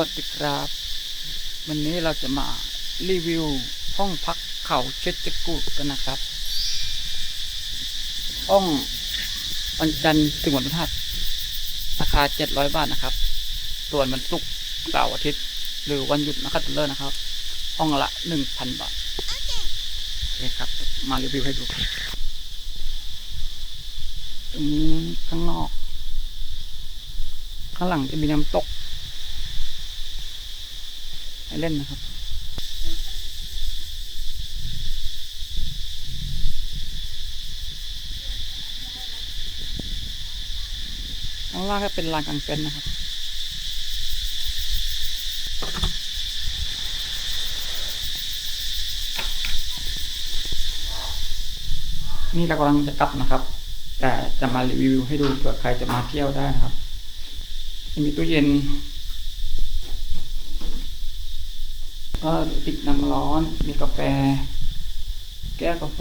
วัสดีครับ วันนี้เราจะมารีวิวห้องพักเขาเชดจกูดกันนะครับ ห้องวันจันทร์ถึงวันพฤหัสราคา700บาทนะครับ ส่วนวันศุกร์เสาร์อาทิตย์ หรือวันหยุดนะครับเลิกนะครับ ห้องละ1,000บาทโอเคครับ มารีวิวให้ดูตรงนี้ข้างนอก ข้างหลังจะมีน้ำตก เล่นนะครับ ข้างล่างก็เป็นลานกลางเต็นท์นะครับนี่เรากำลังจะกลับนะครับ แต่จะมารีวิวให้ดูเผื่อใครจะมาเที่ยวได้นะครับ มีตู้เย็น ก็ติดน้ำร้อน มีกาแฟ แก้วกาแฟ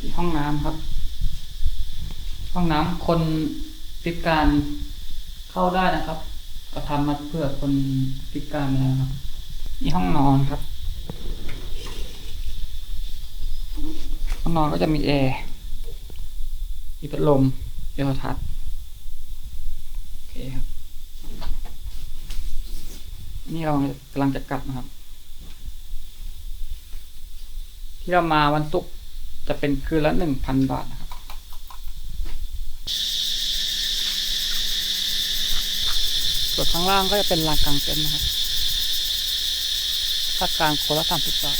มีห้องน้ำครับ ห้องน้ำคนพิการเข้าได้นะครับ ก็ทำมาเพื่อคนพิการนะครับมีห้องนอนครับ ห้องนอนก็จะมีแอร์มีพัดลมเรียโทรทัศน์โอเคครับ นี่เรากำลังจะกลับนะครับ ที่เรามาวันศุกร์จะเป็นคืนละหนึ่งพันบาทนะครับ ส่วนข้างล่างก็จะเป็นลานกลางเต็นท์นะครับค่ากลางคนละสามสิบบาท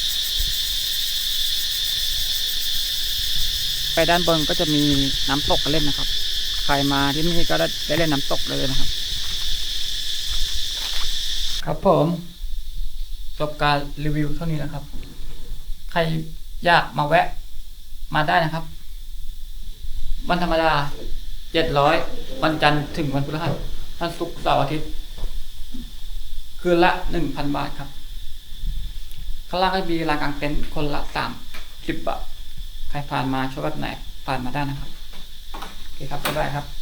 ไปด้านบนก็จะมีน้ำตกกันเล่นนะครับ ใครมาที่นี่ก็ได้เล่นน้ำตกเลยนะครับ ครับผมจบการรีวิวเท่านี้นะครับ ใครอยากมาแวะมาได้นะครับ วันธรรมดาเจ็ดร้อยวันจันทร์ถึงวันพฤหัสวันศุกร์เสาร์อาทิตย์ คืนละหนึ่งพันบาทครับข้างล่างก็มีลานกางเต็นท์คนละสามสิบบาท ใครผ่านมาชอบแบบไหนผ่านมาได้นะครับ โอเคครับบ๊ายบายครับ